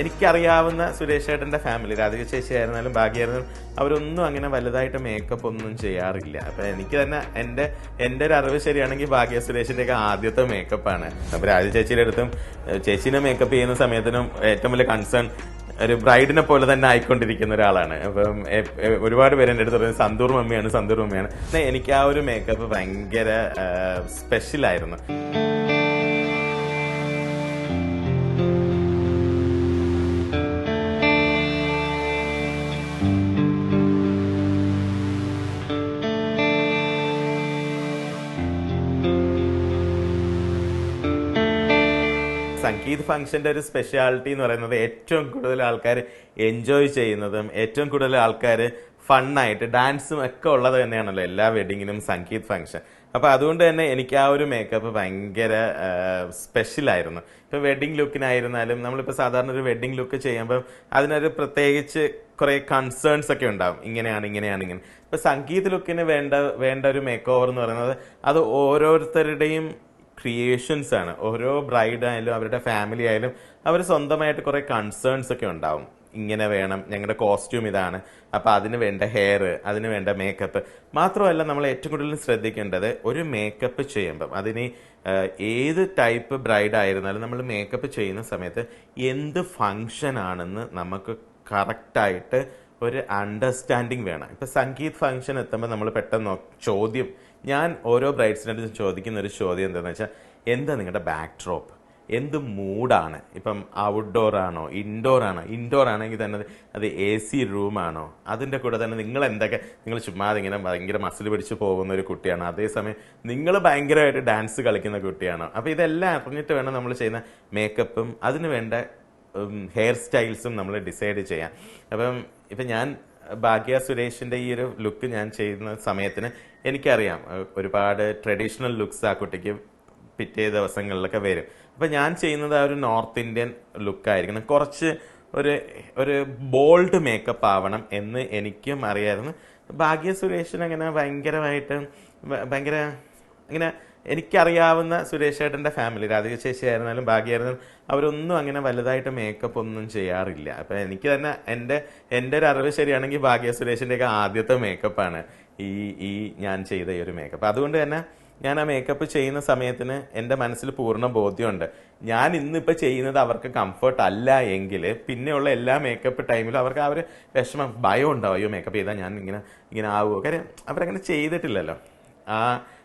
എനിക്കറിയാവുന്ന സുരേഷ് ഏട്ടന്റെ ഫാമിലി രാധിക ചേച്ചി ആയിരുന്നാലും ഭാഗ്യമായിരുന്നാലും അവരൊന്നും അങ്ങനെ വലുതായിട്ട് മേക്കപ്പ് ഒന്നും ചെയ്യാറില്ല. അപ്പൊ എനിക്ക് തന്നെ എന്റെ എന്റെ ഒരു അറിവ് ശരിയാണെങ്കിൽ ഭാഗ്യ സുരേഷിന്റെയൊക്കെ ആദ്യത്തെ മേക്കപ്പാണ് അപ്പൊ രാധിക ചേച്ചിയുടെ അടുത്തും ചേച്ചിനെ മേക്കപ്പ് ചെയ്യുന്ന സമയത്തിനും ഏറ്റവും വലിയ കൺസേൺ ഒരു ബ്രൈഡിനെ പോലെ തന്നെ ആയിക്കൊണ്ടിരിക്കുന്ന ഒരാളാണ്. അപ്പം ഒരുപാട് പേര് എന്റെ അടുത്ത് പറയുന്നത് സന്തൂർ മമ്മിയാണ് സന്തൂർ മമ്മിയാണ്. എനിക്ക് ആ ഒരു മേക്കപ്പ് ഭയങ്കര സ്പെഷ്യൽ സംഗീത് ഫംഗ്ഷന്റെ ഒരു സ്പെഷ്യാലിറ്റി എന്ന് പറയുന്നത് ഏറ്റവും കൂടുതൽ ആൾക്കാർ എൻജോയ് ചെയ്യുന്നതും ഏറ്റവും കൂടുതൽ ആൾക്കാർ ഫണ്ണായിട്ട് ഡാൻസും ഒക്കെ ഉള്ളത് തന്നെയാണല്ലോ എല്ലാ വെഡിങ്ങിനും സംഗീത് ഫംഗ്ഷൻ അപ്പോൾ അതുകൊണ്ട് തന്നെ എനിക്ക് ആ ഒരു മേക്കപ്പ് ഭയങ്കര സ്പെഷ്യലായിരുന്നു ഇപ്പോൾ ഇപ്പൊ വെഡിങ് ലുക്കിനായിരുന്നാലും നമ്മളിപ്പോൾ സാധാരണ ഒരു വെഡിങ് ലുക്ക് ചെയ്യുമ്പോൾ അതിനൊരു പ്രത്യേകിച്ച് കുറേ കൺസേൺസ് ഒക്കെ ഉണ്ടാവും. ഇങ്ങനെയാണ് ഇങ്ങനെയാണ് ഇങ്ങനെ. ഇപ്പോൾ സംഗീത ലുക്കിന് വേണ്ട വേണ്ട ഒരു മേക്കോവർ എന്ന് പറയുന്നത് അത് ഓരോരുത്തരുടെയും ക്രിയേഷൻസ് ആണ്. ഓരോ ബ്രൈഡ് ആയാലും അവരുടെ ഫാമിലി ആയാലും അവർ സ്വന്തമായിട്ട് കുറേ കൺസേൺസ് ഒക്കെ ഉണ്ടാവും. ഇങ്ങനെ വേണം ഞങ്ങളുടെ കോസ്റ്റ്യൂം ഇതാണ് അപ്പൊ അതിന് വേണ്ട ഹെയർ അതിന് വേണ്ട മേക്കപ്പ് മാത്രമല്ല നമ്മൾ ഏറ്റവും കൂടുതൽ ശ്രദ്ധിക്കേണ്ടത് ഒരു മേക്കപ്പ് ചെയ്യുമ്പം അതിന് ഏത് ടൈപ്പ് ബ്രൈഡ് ആയിരുന്നാലും നമ്മൾ മേക്കപ്പ് ചെയ്യുന്ന സമയത്ത് എന്ത് ഫങ്ഷൻ ആണെന്ന് നമുക്ക് കറക്റ്റായിട്ട് ഒരു അണ്ടർസ്റ്റാൻഡിങ് വേണം. ഇപ്പൊ സംഗീത് ഫങ്ഷൻ എത്തുമ്പോൾ നമ്മൾ പെട്ടെന്ന് ചോദ്യം ഞാൻ ഓരോ ബ്രൈഡ്സിനായിട്ട് ചോദിക്കുന്ന ഒരു ചോദ്യം എന്താണെന്ന് വെച്ചാൽ എന്താ നിങ്ങളുടെ ബാക്ക് ഡ്രോപ്പ് എന്ത് മൂഡാണ്? ഇപ്പം ഔട്ട്ഡോർ ആണോ ഇൻഡോർ ആണോ? ഇൻഡോർ ആണെങ്കിൽ തന്നെ അത് എ സി റൂമാണോ അതിന്റെ കൂടെ തന്നെ നിങ്ങൾ എന്തൊക്കെ നിങ്ങൾ ചുമ്മാതെ ഇങ്ങനെ ഭയങ്കര മസിൽ പിടിച്ച് പോകുന്ന ഒരു കുട്ടിയാണ്? അതേസമയം നിങ്ങൾ ഭയങ്കരമായിട്ട് ഡാൻസ് കളിക്കുന്ന കുട്ടിയാണോ? അപ്പോൾ ഇതെല്ലാം അറിഞ്ഞിട്ട് വേണം നമ്മൾ ചെയ്യുന്ന മേക്കപ്പും അതിന് വേണ്ട ഹെയർ സ്റ്റൈൽസും നമ്മൾ ഡിസൈഡ് ചെയ്യാം അപ്പം ഇപ്പം ഞാൻ ഭാഗ്യ സുരേഷിന്റെ ഈ ഒരു ലുക്ക് ഞാൻ ചെയ്യുന്ന സമയത്തിന് എനിക്കറിയാം. ഒരുപാട് ട്രഡീഷണൽ ലുക്സ് ആ കുട്ടിക്ക് പിറ്റേ ദിവസങ്ങളിലൊക്കെ വരും. അപ്പൊ ഞാൻ ചെയ്യുന്നത് ആ ഒരു നോർത്ത് ഇന്ത്യൻ ലുക്ക് ആയിരിക്കണം. കുറച്ച് ഒരു ഒരു ബോൾഡ് മേക്കപ്പ് ആവണം എന്ന് എനിക്കും അറിയായിരുന്നു. ഭാഗ്യ സുരേഷൻ അങ്ങനെ ഭയങ്കരമായിട്ട് ഭയങ്കര ഇങ്ങനെ എനിക്കറിയാവുന്ന സുരേഷ് ഏട്ടന്റെ ഫാമിലി രാധിക ചേച്ചി ആയിരുന്നാലും ഭാഗ്യമായിരുന്നാലും അവരൊന്നും അങ്ങനെ വലുതായിട്ട് മേക്കപ്പ് ഒന്നും ചെയ്യാറില്ല. അപ്പം എനിക്ക് തന്നെ എന്റെ എന്റെ ഒരു അറിവ് ശരിയാണെങ്കിൽ ഭാഗ്യ സുരേഷിന്റെയൊക്കെ ആദ്യത്തെ മേക്കപ്പാണ് ഈ ഈ ഞാൻ ചെയ്ത ഈ ഒരു മേക്കപ്പ് അതുകൊണ്ട് തന്നെ ഞാൻ ആ മേക്കപ്പ് ചെയ്യുന്ന സമയത്തിന് എന്റെ മനസ്സിൽ പൂർണ ബോധ്യമുണ്ട്. ഞാൻ ഇന്നിപ്പോൾ ചെയ്യുന്നത് അവർക്ക് കംഫർട്ട് അല്ല എങ്കിൽ പിന്നെയുള്ള എല്ലാ മേക്കപ്പ് ടൈമിലും അവർക്ക് ആ ഒരു വിഷമം ഭയം ഉണ്ടാവും. അയ്യോ മേക്കപ്പ് ചെയ്താൽ ഞാൻ ഇങ്ങനെ ഇങ്ങനെ ആവുമോ കാര്യം അവരങ്ങനെ ചെയ്തിട്ടില്ലല്ലോ. ആ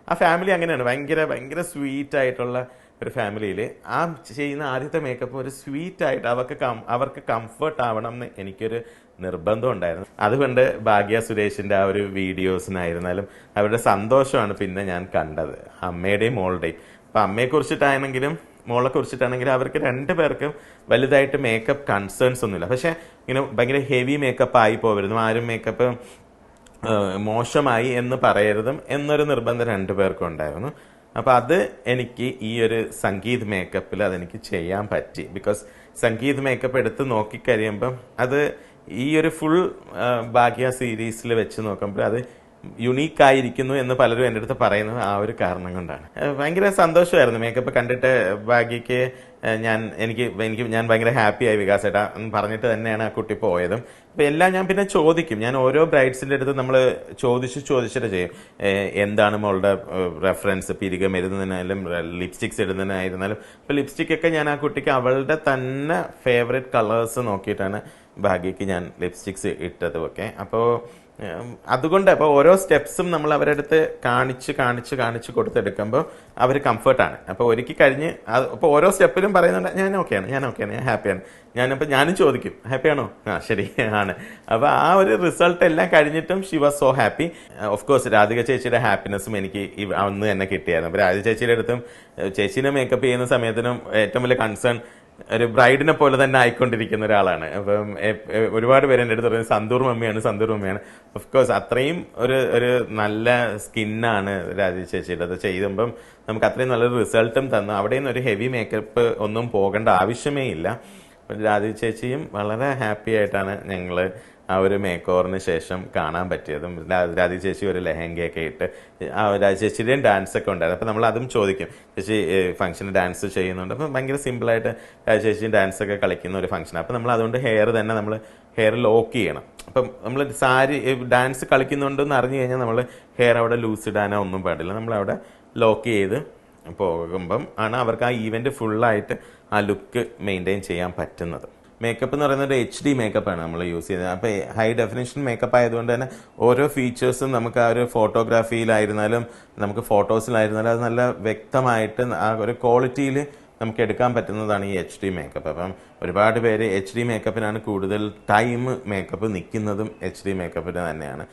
ആ ഫാമിലി അങ്ങനെയാണ്. ഭയങ്കര ഭയങ്കര സ്വീറ്റ് ആയിട്ടുള്ള ഒരു ഫാമിലിയിൽ ആ ചെയ്യുന്ന ആദ്യത്തെ മേക്കപ്പ് ഒരു സ്വീറ്റ് ആയിട്ട് അവർക്ക് കം- അവർക്ക് കംഫർട്ട് ആവണം എന്ന് എനിക്കൊരു നിർബന്ധം ഉണ്ടായിരുന്നു. അതുകൊണ്ട് ഭാഗ്യ സുരേഷിന്റെ ആ ഒരു വീഡിയോസിനായിരുന്നാലും അവരുടെ സന്തോഷമാണ് പിന്നെ ഞാൻ കണ്ടത്. അമ്മയുടെയും മോളുടെയും. അപ്പം അമ്മയെ കുറിച്ചിട്ടാണെങ്കിലും മോളെ കുറിച്ചിട്ടാണെങ്കിലും അവർക്ക് രണ്ട് പേർക്കും വലുതായിട്ട് മേക്കപ്പ് കൺസേൺസ് ഒന്നുമില്ല. പക്ഷേ ഇങ്ങനെ ഭയങ്കര ഹെവി മേക്കപ്പ് ആയി പോകരുന്നു ആരും മേക്കപ്പ് മോശമായി എന്ന് പറയരുതും എന്നൊരു നിർബന്ധം രണ്ടു പേർക്കും ഉണ്ടായിരുന്നു. അപ്പൊ അത് എനിക്ക് ഈ ഒരു സംഗീത് മേക്കപ്പിൽ അതെനിക്ക് ചെയ്യാൻ പറ്റി. ബിക്കോസ് സംഗീത് മേക്കപ്പ് എടുത്ത് നോക്കിക്കഴിയുമ്പം അത് ഈ ഒരു ഫുൾ ഭാഗ്യ സീരീസിൽ വെച്ച് നോക്കുമ്പോൾ അത് യുണീക്ക് ആയിരിക്കുന്നു എന്ന് പലരും എന്റെ അടുത്ത് പറയുന്നത് ആ ഒരു കാരണം കൊണ്ടാണ്. ഭയങ്കര സന്തോഷമായിരുന്നു മേക്കപ്പ് കണ്ടിട്ട് ഭാഗ്യക്ക് ഞാൻ എനിക്ക് എനിക്ക് ഞാൻ ഭയങ്കര ഹാപ്പി വികാസ് ഏട്ടാ എന്ന് പറഞ്ഞിട്ട് തന്നെയാണ് ആ കുട്ടി പോയതും. അപ്പൊ എല്ലാം ഞാൻ പിന്നെ ചോദിക്കും. ഞാൻ ഓരോ ബ്രൈഡ്സിന്റെ അടുത്ത് നമ്മൾ ചോദിച്ച് ചോദിച്ചിട്ട് ചെയ്യും. എന്താണ് മോളുടെ റെഫറൻസ് പിരികം മരുന്നതിനായാലും ലിപ്സ്റ്റിക്സ് ഇടുന്നതിനായിരുന്നാലും. ഇപ്പൊ ലിപ്സ്റ്റിക്കൊക്കെ ഞാൻ ആ കുട്ടിക്ക് അവളുടെ തന്നെ ഫേവറേറ്റ് കളേഴ്സ് നോക്കിയിട്ടാണ് ഭാഗ്യക്ക് ഞാൻ ലിപ്സ്റ്റിക്സ് ഇട്ടതും ഒക്കെ അപ്പോൾ അതുകൊണ്ട് അപ്പോൾ ഓരോ സ്റ്റെപ്സും നമ്മൾ അവരുടെ അടുത്ത് കാണിച്ച് കാണിച്ച് കാണിച്ച് കൊടുത്തെടുക്കുമ്പോൾ അവർ കംഫർട്ടാണ്. അപ്പോൾ ഒരുക്കി കഴിഞ്ഞ് അത് അപ്പോൾ ഓരോ സ്റ്റെപ്പിലും പറയുന്നുണ്ട് ഞാൻ ഓക്കെയാണ് ഞാൻ ഓക്കെയാണ് ഞാൻ ഹാപ്പിയാണ്. ഞാനപ്പോൾ ഞാനും ചോദിക്കും ഹാപ്പിയാണോ? ആ ശരി ആണ്. അപ്പോൾ ആ ഒരു റിസൾട്ട് എല്ലാം കഴിഞ്ഞിട്ടും she was so happy of course Radhika ചേച്ചിയുടെ ഹാപ്പിനെസ്സും എനിക്ക് അന്ന് തന്നെ കിട്ടിയായിരുന്നു. അപ്പോൾ രാധിക ചേച്ചിയുടെ അടുത്തും ചേച്ചീനെ മേക്കപ്പ് ചെയ്യുന്ന സമയത്തിനും ഏറ്റവും വലിയ കൺസേൺ ഒരു ബ്രൈഡിനെ പോലെ തന്നെ ആയിക്കൊണ്ടിരിക്കുന്ന ഒരാളാണ്. അപ്പം ഒരുപാട് പേര് എന്റെ അടുത്ത് പറയുന്നത് സന്തൂർ മമ്മിയാണ് സന്തൂർ മമ്മിയാണ്. ഓഫ് കോഴ്സ് അത്രയും ഒരു ഒരു നല്ല സ്കിന്നാണ് രാജി ചേച്ചിയുടെ. അത് ചെയ്തുമ്പം നമുക്ക് അത്രയും നല്ലൊരു റിസൾട്ടും തന്നു. അവിടെ നിന്ന് ഒരു ഹെവി മേക്കപ്പ് ഒന്നും പോകേണ്ട ആവശ്യമേ ഇല്ല. രാജി ചേച്ചിയും വളരെ ഹാപ്പി ആയിട്ടാണ് ഞങ്ങൾ ആ ഒരു മേക്ക് ഓവറിന് ശേഷം കാണാൻ പറ്റിയതും. രാജി രാധി ചേച്ചി ഒരു ലെഹങ്കയൊക്കെ ഇട്ട് ആ രാധി ചേച്ചിയുടെയും ഡാൻസ് ഒക്കെ ഉണ്ടായിരുന്നു. അപ്പോൾ നമ്മൾ അതും ചോദിക്കും. ചേച്ചി ഫംഗ്ഷന് ഡാൻസ് ചെയ്യുന്നുണ്ട്. അപ്പം ഭയങ്കര സിമ്പിളായിട്ട് രാധി ചേച്ചി ഡാൻസ് ഒക്കെ കളിക്കുന്ന ഒരു ഫംഗ്ഷൻ അപ്പം നമ്മൾ അതുകൊണ്ട് ഹെയർ തന്നെ നമ്മൾ ഹെയർ ലോക്ക് ചെയ്യണം. അപ്പം നമ്മൾ സാരി ഡാൻസ് കളിക്കുന്നുണ്ടെന്ന് അറിഞ്ഞു കഴിഞ്ഞാൽ നമ്മൾ ഹെയർ അവിടെ ലൂസ് ഇടാനോ ഒന്നും പാടില്ല. നമ്മൾ അവിടെ ലോക്ക് ചെയ്ത് പോകുമ്പം ആണ് അവർക്ക് ആ ഈവന്റ് ഫുള്ളായിട്ട് ആ ലുക്ക് മെയിന്റെയിൻ ചെയ്യാൻ പറ്റുന്നത്. മേക്കപ്പ് എന്ന് പറയുന്നത് എച്ച് ഡി മേക്കപ്പാണ് നമ്മൾ യൂസ് ചെയ്യുന്നത്. അപ്പോൾ ഹൈ ഡെഫിനേഷൻ മേക്കപ്പ് ആയതുകൊണ്ട് തന്നെ ഓരോ ഫീച്ചേഴ്സും നമുക്ക് ആ ഒരു ഫോട്ടോഗ്രാഫിയിലായിരുന്നാലും നമുക്ക് ഫോട്ടോസിലായിരുന്നാലും അത് നല്ല വ്യക്തമായിട്ട് ആ ഒരു ക്വാളിറ്റിയിൽ നമുക്ക് എടുക്കാൻ പറ്റുന്നതാണ് ഈ എച്ച് ഡി മേക്കപ്പ് അപ്പം ഒരുപാട് പേര് എച്ച് ഡി മേക്കപ്പിനാണ് കൂടുതൽ ടൈം മേക്കപ്പ് നിൽക്കുന്നതും എച്ച് ഡി മേക്കപ്പിന് തന്നെയാണ്.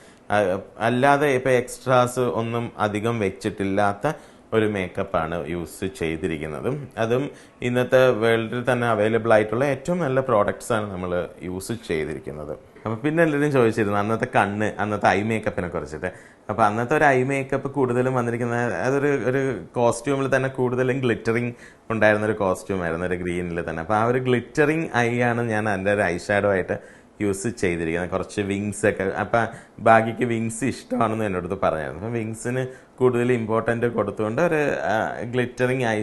അല്ലാതെ ഇപ്പോൾ എക്സ്ട്രാസ് ഒന്നും അധികം വെച്ചിട്ടില്ലാത്ത ഒരു മേക്കപ്പാണ് യൂസ് ചെയ്തിരിക്കുന്നതും. അതും ഇന്നത്തെ വേൾഡിൽ തന്നെ അവൈലബിൾ ആയിട്ടുള്ള ഏറ്റവും നല്ല പ്രോഡക്ട്സ് ആണ് നമ്മൾ യൂസ് ചെയ്തിരിക്കുന്നത്. അപ്പോൾ പിന്നെ എല്ലാവരും ചോദിച്ചിരുന്നു അന്നത്തെ കണ്ണ് അന്നത്തെ ഐ മേക്കപ്പിനെ കുറിച്ചിട്ട്. അപ്പൊ അന്നത്തെ ഒരു ഐ മേക്കപ്പ് കൂടുതലും വന്നിരിക്കുന്ന അതൊരു ഒരു കോസ്റ്റ്യൂമിൽ തന്നെ കൂടുതലും ഗ്ലിറ്ററിങ് ഉണ്ടായിരുന്ന ഒരു കോസ്റ്റ്യൂം ആയിരുന്നു ഒരു ഗ്രീനിൽ തന്നെ. അപ്പോൾ ആ ഒരു ഗ്ലിറ്ററിങ് ഐ ആണ് ഞാൻ എന്റെ ഒരു ഐ ഷാഡോ ആയിട്ട് യൂസ് ചെയ്തിരിക്കുന്നത്. കുറച്ച് വിങ്സ് ഒക്കെ. അപ്പം ബാഗിക്ക് വിങ്സ് ഇഷ്ടമാണെന്ന് എന്നോട് പറഞ്ഞായിരുന്നു അപ്പം വിങ്സിന് കൂടുതൽ ഇമ്പോർട്ടന്റ് കൊടുത്തുകൊണ്ട് ഒരു ഗ്ലിറ്ററിങ് ഐ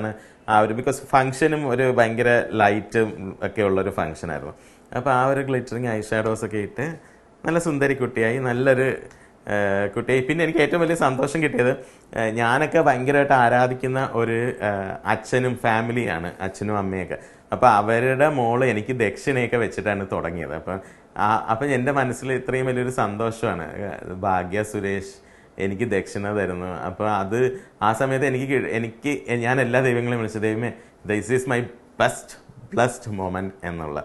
ആണ് ആ ഒരു ബിക്കോസ് ഫംഗ്ഷനും ഒരു ഭയങ്കര ലൈറ്റും ഒക്കെ ഉള്ളൊരു ഫംഗ്ഷൻ ആയിരുന്നു. അപ്പോൾ ആ ഒരു ഗ്ലിറ്ററിങ് ഐ ഷാഡോസ് ഒക്കെ ഇട്ട് നല്ല സുന്ദരി കുട്ടിയായി നല്ലൊരു കുട്ടി കുട്ടിയായി. പിന്നെ എനിക്ക് ഏറ്റവും വലിയ സന്തോഷം കിട്ടിയത് ഞാനൊക്കെ ഭയങ്കരമായിട്ട് ആരാധിക്കുന്ന ഒരു അച്ഛനും ഫാമിലിയാണ് അച്ഛനും അമ്മയൊക്കെ. അപ്പൊ അവരുടെ മോൾ എനിക്ക് ദക്ഷിണയൊക്കെ വെച്ചിട്ടാണ് തുടങ്ങിയത്. അപ്പം അപ്പം എന്റെ മനസ്സിൽ ഇത്രയും വലിയൊരു സന്തോഷമാണ്. ഭാഗ്യ സുരേഷ് എനിക്ക് ദക്ഷിണ തരുന്നു. അപ്പോൾ അത് ആ സമയത്ത് എനിക്ക് എനിക്ക് ഞാൻ എല്ലാ ദൈവങ്ങളെയും വിളിച്ചു ദൈവമേ this is my best blessed moment എന്നുള്ള.